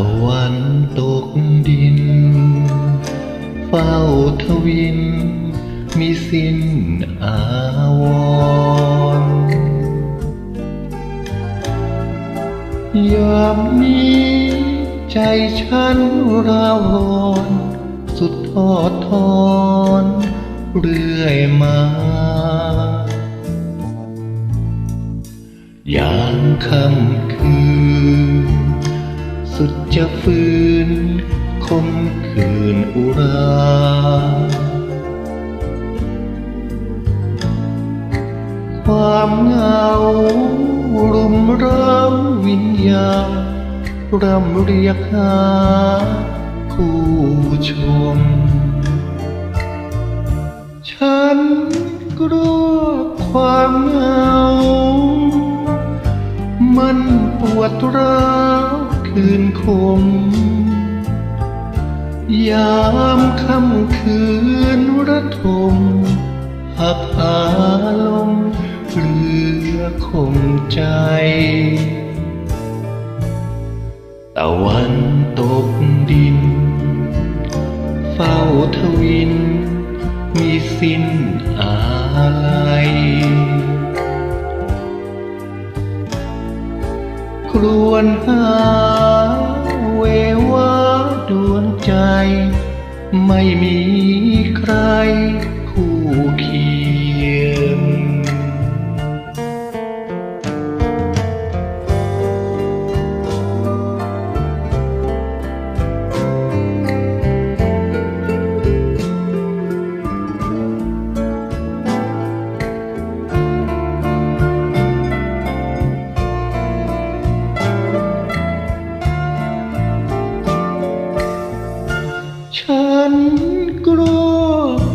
ะวันตกดิน เฝ้าทวิน มีสิ้นอาวรยามนี้ใจฉันราวรอน สุดทอดทอนเรื่อยมาอย่ามค่ำคืน จะฝืนคมคืนอุรา ความเหงารุมเร้าวิญญาณรำเรียกหาคู่ชม ฉันกลัวความเหงา มันปวดร้าว คืนคม ยามค่ำคืนระทมหักอารมเหลือคงใจตะวันตกดิน เฝ้าทวิน มีสิ้นอะไรครวนหา ไม่มีใคร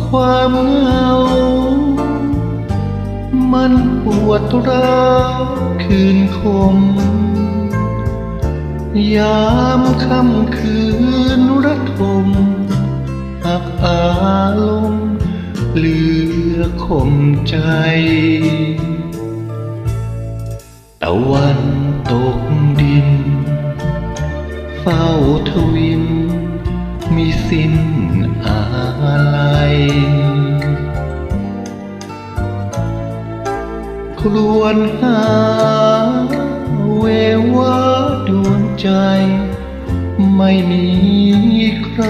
ความเหงา มันปวดร้าวคืนคม ยามค่ำคืนระทมหักอารมณ์เหลือคมใจตะวันตกดิน เฝ้าทวิน มีสิ้น ครวนหาเววาดวงใจ ไม่มีใคร